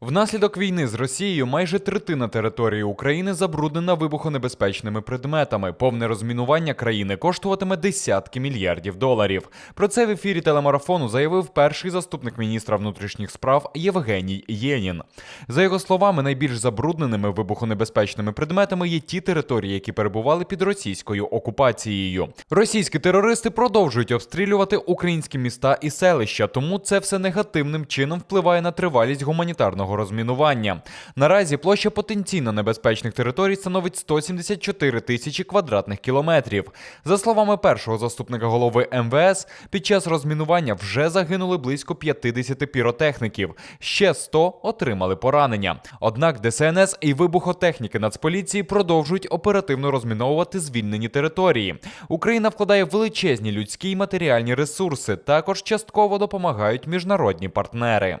Внаслідок війни з Росією майже третина території України забруднена вибухонебезпечними предметами. Повне розмінування країни коштуватиме десятки мільярдів доларів. Про це в ефірі телемарафону заявив перший заступник міністра внутрішніх справ Євгеній Єнін. За його словами, найбільш забрудненими вибухонебезпечними предметами є ті території, які перебували під російською окупацією. Російські терористи продовжують обстрілювати українські міста і селища, тому це все негативним чином впливає на тривалість гуманітарного розмінування. Наразі площа потенційно небезпечних територій становить 174 тисячі квадратних кілометрів. За словами першого заступника голови МВС, під час розмінування вже загинули близько 50 піротехніків. Ще 100 отримали поранення. Однак ДСНС і вибухотехніки Нацполіції продовжують оперативно розміновувати звільнені території. Україна вкладає величезні людські й матеріальні ресурси. Також частково допомагають міжнародні партнери.